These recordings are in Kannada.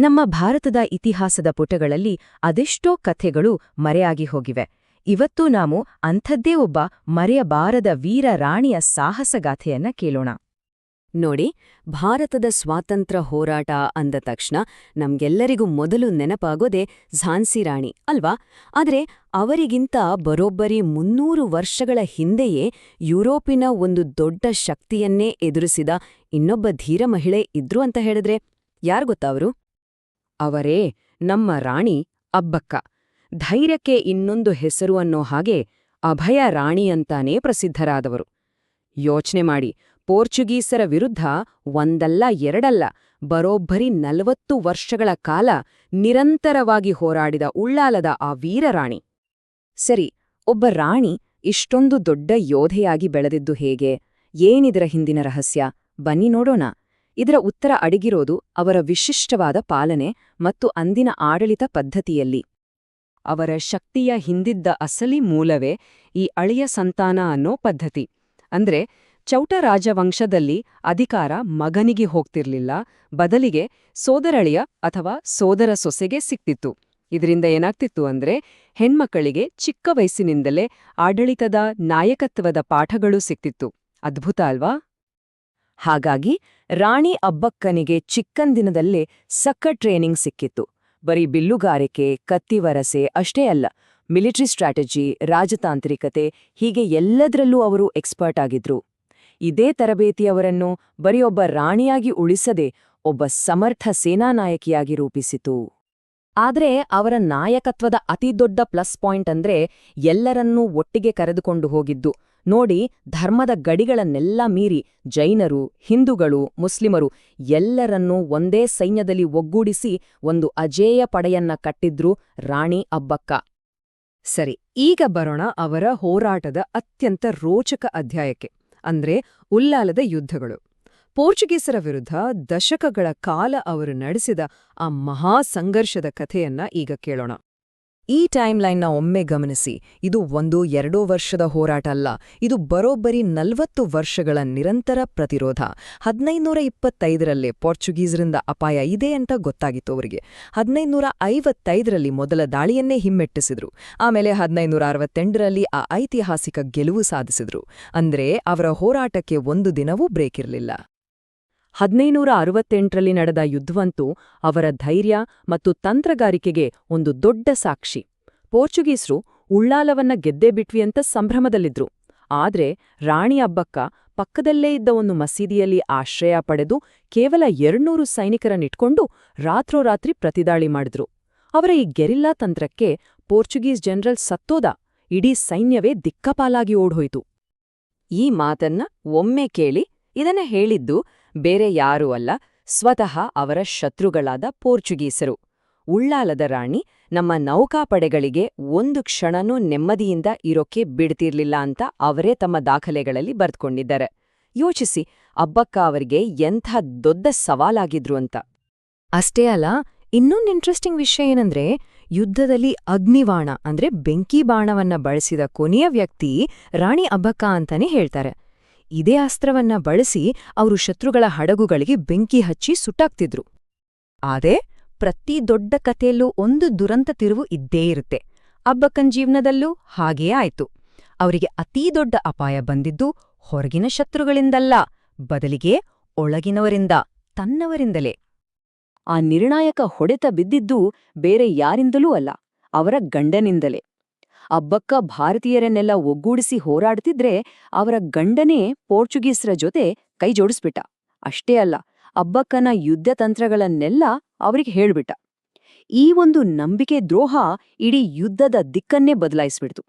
ನಮ್ಮ ಭಾರತದ ಇತಿಹಾಸದ ಪುಟಗಳಲ್ಲಿ ಅದೆಷ್ಟೋ ಕಥೆಗಳು ಮರೆಯಾಗಿ ಹೋಗಿವೆ. ಇವತ್ತು ನಾವು ಅಂಥದ್ದೇ ಒಬ್ಬ ಮರೆಯಬಾರದ ವೀರ ರಾಣಿಯ ಸಾಹಸಗಾಥೆಯನ್ನ ಕೇಳೋಣ. ನೋಡಿ, ಭಾರತದ ಸ್ವಾತಂತ್ರ್ಯ ಹೋರಾಟ ಅಂದ ತಕ್ಷಣ ನಮ್ಗೆಲ್ಲರಿಗೂ ಮೊದಲು ನೆನಪಾಗೋದೇ ಝಾನ್ಸಿ ರಾಣಿ, ಅಲ್ವಾ? ಆದರೆ ಅವರಿಗಿಂತ ಬರೋಬ್ಬರಿ ಮುನ್ನೂರು ವರ್ಷಗಳ ಹಿಂದೆಯೇ ಯುರೋಪಿನ ಒಂದು ದೊಡ್ಡ ಶಕ್ತಿಯನ್ನೇ ಎದುರಿಸಿದ ಇನ್ನೊಬ್ಬ ಧೀರ ಮಹಿಳೆ ಇದ್ರು ಅಂತ ಹೇಳಿದ್ರೆ ಯಾರ್ ಗೊತ್ತವರು ಅವರೇ ನಮ್ಮ ರಾಣಿ ಅಬ್ಬಕ್ಕ. ಧೈರ್ಯಕ್ಕೆ ಇನ್ನೊಂದು ಹೆಸರು ಅನ್ನೋ ಹಾಗೆ ಅಭಯ ರಾಣಿ ಅಂತಾನೇ ಪ್ರಸಿದ್ಧರಾದವರು. ಯೋಚನೆ ಮಾಡಿ, ಪೋರ್ಚುಗೀಸರ ವಿರುದ್ಧ ಒಂದಲ್ಲ ಎರಡಲ್ಲ, ಬರೋಬ್ಬರಿ ನಲವತ್ತು ವರ್ಷಗಳ ಕಾಲ ನಿರಂತರವಾಗಿ ಹೋರಾಡಿದ ಉಳ್ಳಾಲದ ಆ ವೀರರಾಣಿ ಸರಿ, ಒಬ್ಬ ರಾಣಿ ಇಷ್ಟೊಂದು ದೊಡ್ಡ ಯೋಧೆಯಾಗಿ ಬೆಳೆದಿದ್ದು ಹೇಗೆ? ಏನಿದರ ಹಿಂದಿನ ರಹಸ್ಯ? ಬನ್ನಿ ನೋಡೋಣ. ಇದರ ಉತ್ತರ ಅಡಗಿರೋದು ಅವರ ವಿಶಿಷ್ಟವಾದ ಪಾಲನೆ ಮತ್ತು ಅಂದಿನ ಆಡಳಿತ ಪದ್ಧತಿಯಲ್ಲಿ. ಅವರ ಶಕ್ತಿಯ ಹಿಂದಿದ್ದ ಅಸಲಿ ಮೂಲವೇ ಈ ಅಳಿಯ ಸಂತಾನ ಅನ್ನೋ ಪದ್ಧತಿ. ಅಂದ್ರೆ ಚೌಟ ರಾಜವಂಶದಲ್ಲಿ ಅಧಿಕಾರ ಮಗನಿಗೆ ಹೋಗ್ತಿರ್ಲಿಲ್ಲ, ಬದಲಿಗೆ ಸೋದರಳಿಯ ಅಥವಾ ಸೋದರ ಸೊಸೆಗೆ ಸಿಕ್ತಿತ್ತು. ಇದರಿಂದ ಏನಾಗ್ತಿತ್ತು ಅಂದ್ರೆ ಹೆಣ್ಮಕ್ಕಳಿಗೆ ಚಿಕ್ಕ ವಯಸ್ಸಿನಿಂದಲೇ ಆಡಳಿತದ ನಾಯಕತ್ವದ ಪಾಠಗಳು ಸಿಕ್ತಿತ್ತು. ಅದ್ಭುತ ಅಲ್ವಾ? ಹಾಗಾಗಿ ರಾಣಿ ಅಬ್ಬಕ್ಕನಿಗೆ ಚಿಕ್ಕಂದಿನದಲ್ಲೇ ಸಕ್ಕ ಟ್ರೈನಿಂಗ್ ಸಿಕ್ಕಿತ್ತು. ಬರೀ ಬಿಲ್ಲುಗಾರಿಕೆ ಕತ್ತಿವರಸೆ ಅಷ್ಟೇ ಅಲ್ಲ, ಮಿಲಿಟರಿ ಸ್ಟ್ರಾಟಜಿ, ರಾಜತಾಂತ್ರಿಕತೆ ಹೀಗೆ ಎಲ್ಲದರಲ್ಲೂ ಅವರು ಎಕ್ಸ್ಪರ್ಟ್ ಆಗಿದ್ರು. ಇದೇ ತರಬೇತಿಯವರನ್ನು ಬರೀ ಒಬ್ಬ ರಾಣಿಯಾಗಿ ಉಳಿಸದೆ ಒಬ್ಬ ಸಮರ್ಥ ಸೇನಾನಾಯಕಿಯಾಗಿ ರೂಪಿಸಿತು. ಆದ್ರೆ ಅವರ ನಾಯಕತ್ವದ ಅತಿದೊಡ್ಡ ಪ್ಲಸ್ ಪಾಯಿಂಟ್ ಅಂದ್ರೆ ಎಲ್ಲರನ್ನೂ ಒಟ್ಟಿಗೆ ಕರೆದುಕೊಂಡು ಹೋಗಿದ್ದು. ನೋಡಿ ಧರ್ಮದ ಗಡಿಗಳನ್ನೆಲ್ಲ ಮೀರಿ ಜೈನರು, ಹಿಂದೂಗಳು, ಮುಸ್ಲಿಮರು ಎಲ್ಲರನ್ನೂ ಒಂದೇ ಸೈನ್ಯದಲ್ಲಿ ಒಗ್ಗೂಡಿಸಿ ಒಂದು ಅಜೇಯ ಪಡೆಯನ್ನ ಕಟ್ಟಿದ್ರು ರಾಣಿ ಅಬ್ಬಕ್ಕ. ಸರಿ, ಈಗ ಬರೋಣ ಅವರ ಹೋರಾಟದ ಅತ್ಯಂತ ರೋಚಕ ಅಧ್ಯಾಯಕ್ಕೆ, ಅಂದ್ರೆ ಉಲ್ಲಾಲದ ಯುದ್ಧಗಳು. ಪೋರ್ಚುಗೀಸರ ವಿರುದ್ಧ ದಶಕಗಳ ಕಾಲ ಅವರು ನಡೆಸಿದ ಆ ಮಹಾ ಸಂಘರ್ಷದ ಕಥೆಯನ್ನ ಈಗ ಕೇಳೋಣ. ಈ ಟೈಮ್ಲೈನ್ನ ಒಮ್ಮೆ ಗಮನಿಸಿ, ಇದು ಒಂದು ಎರಡೋ ವರ್ಷದ ಹೋರಾಟ ಅಲ್ಲ, ಇದು ಬರೋಬ್ಬರಿ ನಲವತ್ತು ವರ್ಷಗಳ ನಿರಂತರ ಪ್ರತಿರೋಧ. ಹದಿನೈದುನೂರ ಇಪ್ಪತ್ತೈದರಲ್ಲೇ ಪೋರ್ಚುಗೀಸರಿಂದ ಅಪಾಯ ಇದೆ ಅಂತ ಗೊತ್ತಾಗಿತ್ತು ಅವರಿಗೆ. ಹದಿನೈದುನೂರ ಐವತ್ತೈದರಲ್ಲಿ ಮೊದಲ ದಾಳಿಯನ್ನೇ ಹಿಮ್ಮೆಟ್ಟಿಸಿದ್ರು. ಆಮೇಲೆ ಹದಿನೈದುನೂರ ಅರವತ್ತೆಂಟರಲ್ಲಿ ಆ ಐತಿಹಾಸಿಕ ಗೆಲುವು ಸಾಧಿಸಿದ್ರು. ಅಂದ್ರೆ ಅವರ ಹೋರಾಟಕ್ಕೆ ಒಂದು ದಿನವೂ ಬ್ರೇಕ್ ಇರಲಿಲ್ಲ. ಹದಿನೈನೂರ ಅರವತ್ತೆಂಟರಲ್ಲಿ ನಡೆದ ಯುದ್ಧವಂತೂ ಅವರ ಧೈರ್ಯ ಮತ್ತು ತಂತ್ರಗಾರಿಕೆಗೆ ಒಂದು ದೊಡ್ಡ ಸಾಕ್ಷಿ. ಪೋರ್ಚುಗೀಸರು ಉಳ್ಳಾಲವನ್ನ ಗೆದ್ದೇ ಬಿಟ್ವಿ ಅಂತ ಸಂಭ್ರಮದಲ್ಲಿದ್ರು. ಆದ್ರೆ ರಾಣಿ ಅಬ್ಬಕ್ಕ ಪಕ್ಕದಲ್ಲೇ ಇದ್ದ ಒಂದು ಮಸೀದಿಯಲ್ಲಿ ಆಶ್ರಯ ಪಡೆದು ಕೇವಲ ಎರಡ್ನೂರು ಸೈನಿಕರನ್ನಿಟ್ಕೊಂಡು ರಾತ್ರೋರಾತ್ರಿ ಪ್ರತಿದಾಳಿ ಮಾಡಿದ್ರು. ಅವರ ಈ ಗೆರಿಲ್ಲಾ ತಂತ್ರಕ್ಕೆ ಪೋರ್ಚುಗೀಸ್ ಜನರಲ್ ಸತ್ತೋದ ಇಡೀ ಸೈನ್ಯವೇ ದಿಕ್ಕಪಾಲಾಗಿ ಓಡ್ಹೋಯ್ತು. ಈ ಮಾತನ್ನ ಒಮ್ಮೆ ಕೇಳಿ ಇದನ್ನ ಹೇಳಿದ್ದು ಬೇರೆ ಯಾರೂ ಅಲ್ಲ, ಸ್ವತಃ ಅವರ ಶತ್ರುಗಳಾದ ಪೋರ್ಚುಗೀಸರು. ಉಳ್ಳಾಲದ ರಾಣಿ ನಮ್ಮ ನೌಕಾಪಡೆಗಳಿಗೆ ಒಂದು ಕ್ಷಣನೂ ನೆಮ್ಮದಿಯಿಂದ ಇರೋಕೆ ಬಿಡ್ತಿರ್ಲಿಲ್ಲ ಅಂತ ಅವರೇ ತಮ್ಮ ದಾಖಲೆಗಳಲ್ಲಿ ಬರೆದುಕೊಂಡಿದ್ದಾರೆ. ಯೋಚಿಸಿ, ಅಬ್ಬಕ್ಕ ಅವರಿಗೆ ಎಂಥ ದೊಡ್ಡ ಸವಾಲಾಗಿದ್ರು ಅಂತ. ಅಷ್ಟೇ ಅಲ್ಲ, ಇನ್ನೊಂದು ಇಂಟ್ರೆಸ್ಟಿಂಗ್ ವಿಷಯ ಏನಂದ್ರೆ, ಯುದ್ಧದಲ್ಲಿ ಅಗ್ನಿವಾಣ ಅಂದ್ರೆ ಬೆಂಕಿ ಬಾಣವನ್ನ ಬಳಸಿದ ಕೊನೆಯ ವ್ಯಕ್ತಿ ರಾಣಿ ಅಬ್ಬಕ್ಕ ಅಂತಾನೆ ಹೇಳ್ತಾರೆ. ಇದೇ ಅಸ್ತ್ರವನ್ನ ಬಳಸಿ ಅವರು ಶತ್ರುಗಳ ಹಡಗುಗಳಿಗೆ ಬೆಂಕಿ ಹಚ್ಚಿ ಸುಟ್ಟಾಕ್ತಿದ್ರು. ಆದರೆ ಪ್ರತಿ ದೊಡ್ಡ ಕಥೆಯಲ್ಲೂ ಒಂದು ದುರಂತ ತಿರುವು ಇದ್ದೇ ಇರುತ್ತೆ. ಅಬ್ಬಕ್ಕನ್ ಜೀವನದಲ್ಲೂ ಹಾಗೇ ಆಯ್ತು. ಅವರಿಗೆ ಅತೀ ದೊಡ್ಡ ಅಪಾಯ ಬಂದಿದ್ದು ಹೊರಗಿನ ಶತ್ರುಗಳಿಂದಲ್ಲ, ಬದಲಿಗೆ ಒಳಗಿನವರಿಂದ, ತನ್ನವರಿಂದಲೇ. ಆ ನಿರ್ಣಾಯಕ ಹೊಡೆತ ಬಿದ್ದಿದ್ದು ಬೇರೆ ಯಾರಿಂದಲೂ ಅಲ್ಲ, ಅವರ ಗಂಡನಿಂದಲೇ. ಅಬ್ಬಕ್ಕ ಭಾರತೀಯರನ್ನೆಲ್ಲ ಒಗ್ಗೂಡಿಸಿ ಹೋರಾಡ್ತಿದ್ರೆ ಅವರ ಗಂಡನೇ ಪೋರ್ಚುಗೀಸ್ರ ಜೊತೆ ಕೈ ಜೋಡಿಸ್ಬಿಟ್ಟ. ಅಷ್ಟೇ ಅಲ್ಲ ಅಬ್ಬಕ್ಕನ ಯುದ್ಧ ತಂತ್ರಗಳನ್ನೆಲ್ಲ ಅವರಿಗೆ ಹೇಳ್ಬಿಟ್ಟ. ಈ ಒಂದು ನಂಬಿಕೆ ದ್ರೋಹ ಇಡೀ ಯುದ್ಧದ ದಿಕ್ಕನ್ನೇ ಬದಲಾಯಿಸ್ಬಿಡ್ತು.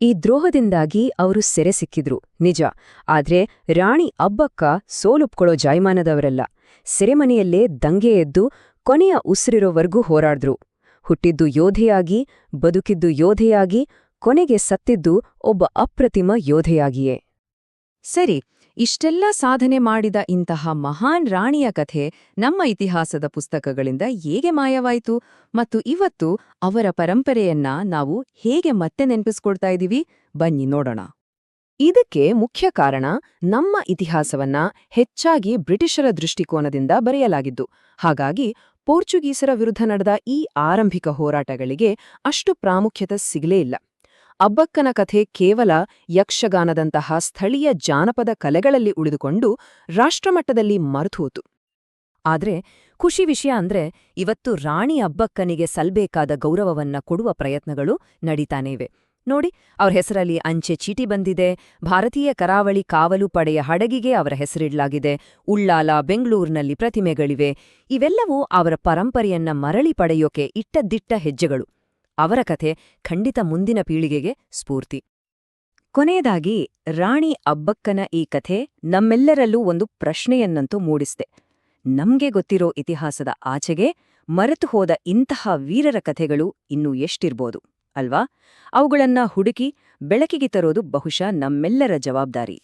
ಈ ದ್ರೋಹದಿಂದಾಗಿ ಅವರು ಸೆರೆ ಸಿಕ್ಕಿದ್ರು, ನಿಜ. ಆದ್ರೆ ರಾಣಿ ಅಬ್ಬಕ್ಕ ಸೋಲುಪ್ಕೊಳ್ಳೋ ಜಾಯಮಾನದವರಲ್ಲ. ಸೆರೆಮನೆಯಲ್ಲೇ ದಂಗೆ ಎದ್ದು ಕೊನೆಯ ಉಸಿರಿರೋವರೆಗೂ ಹೋರಾಡಿದ್ರು. ಹುಟ್ಟಿದ್ದು ಯೋಧೆಯಾಗಿ, ಬದುಕಿದ್ದು ಯೋಧೆಯಾಗಿ, ಕೊನೆಗೆ ಸತ್ತಿದ್ದು ಒಬ್ಬ ಅಪ್ರತಿಮ ಯೋಧೆಯಾಗಿಯೇ. ಸರಿ, ಇಷ್ಟೆಲ್ಲ ಸಾಧನೆ ಮಾಡಿದ ಇಂತಹ ಮಹಾನ್ ರಾಣಿಯ ಕಥೆ ನಮ್ಮ ಇತಿಹಾಸದ ಪುಸ್ತಕಗಳಿಂದ ಹೇಗೆ ಮಾಯವಾಯಿತು ಮತ್ತು ಇವತ್ತು ಅವರ ಪರಂಪರೆಯನ್ನ ನಾವು ಹೇಗೆ ಮತ್ತೆ ನೆನಪಿಸ್ಕೊಳ್ತಾ ಇದ್ದೀವಿ ಬನ್ನಿ ನೋಡೋಣ. ಇದಕ್ಕೆ ಮುಖ್ಯ ಕಾರಣ ನಮ್ಮ ಇತಿಹಾಸವನ್ನ ಹೆಚ್ಚಾಗಿ ಬ್ರಿಟಿಷರ ದೃಷ್ಟಿಕೋನದಿಂದ ಬರೆಯಲಾಗಿದ್ದು, ಹಾಗಾಗಿ ಪೋರ್ಚುಗೀಸರ ವಿರುದ್ಧ ನಡೆದ ಈ ಆರಂಭಿಕ ಹೋರಾಟಗಳಿಗೆ ಅಷ್ಟು ಪ್ರಾಮುಖ್ಯತೆ ಸಿಗಲೇ ಇಲ್ಲ. ಅಬ್ಬಕ್ಕನ ಕಥೆ ಕೇವಲ ಯಕ್ಷಗಾನದಂತಹ ಸ್ಥಳೀಯ ಜಾನಪದ ಕಲೆಗಳಲ್ಲಿ ಉಳಿದುಕೊಂಡು ರಾಷ್ಟ್ರಮಟ್ಟದಲ್ಲಿ ಮರೆತುಹೋತು ಆದ್ರೆ ಖುಷಿ ವಿಷಯ ಅಂದ್ರೆ ಇವತ್ತು ರಾಣಿ ಅಬ್ಬಕ್ಕನಿಗೆ ಸಲ್ಬೇಕಾದ ಗೌರವವನ್ನ ಕೊಡುವ ಪ್ರಯತ್ನಗಳು ನಡೀತಾನೇ ಇವೆ. ನೋಡಿ, ಅವ್ರ ಹೆಸರಲ್ಲಿ ಅಂಚೆ ಚೀಟಿ ಬಂದಿದೆ. ಭಾರತೀಯ ಕರಾವಳಿ ಕಾವಲು ಪಡೆಯ ಹಡಗಿಗೆ ಅವರ ಹೆಸರಿಡಲಾಗಿದೆ. ಉಳ್ಳಾಲ, ಬೆಂಗಳೂರಿನಲ್ಲಿ ಪ್ರತಿಮೆಗಳಿವೆ. ಇವೆಲ್ಲವೂ ಅವರ ಪರಂಪರೆಯನ್ನ ಮರಳಿ ಪಡೆಯೋಕೆ ಇಟ್ಟದಿಟ್ಟ ಹೆಜ್ಜೆಗಳು. ಅವರ ಕಥೆ ಖಂಡಿತ ಮುಂದಿನ ಪೀಳಿಗೆಗೆ ಸ್ಫೂರ್ತಿ. ಕೊನೆಯದಾಗಿ, ರಾಣಿ ಅಬ್ಬಕ್ಕನ ಈ ಕಥೆ ನಮ್ಮೆಲ್ಲರಲ್ಲೂ ಒಂದು ಪ್ರಶ್ನೆಯನ್ನಂತೂ ಮೂಡಿಸಿದೆ. ನಮ್ಗೆ ಗೊತ್ತಿರೋ ಇತಿಹಾಸದ ಆಚೆಗೆ ಮರೆತು ಹೋದ ಇಂತಹ ವೀರರ ಕಥೆಗಳು ಇನ್ನೂ ಎಷ್ಟಿರ್ಬೋದು? ಅಲ್ವಾ? ಅವುಗಳನ್ನ ಹುಡುಕಿ ಬೆಳಕಿಗೆ ತರೋದು ಬಹುಶಃ ನಮ್ಮೆಲ್ಲರ ಜವಾಬ್ದಾರಿ.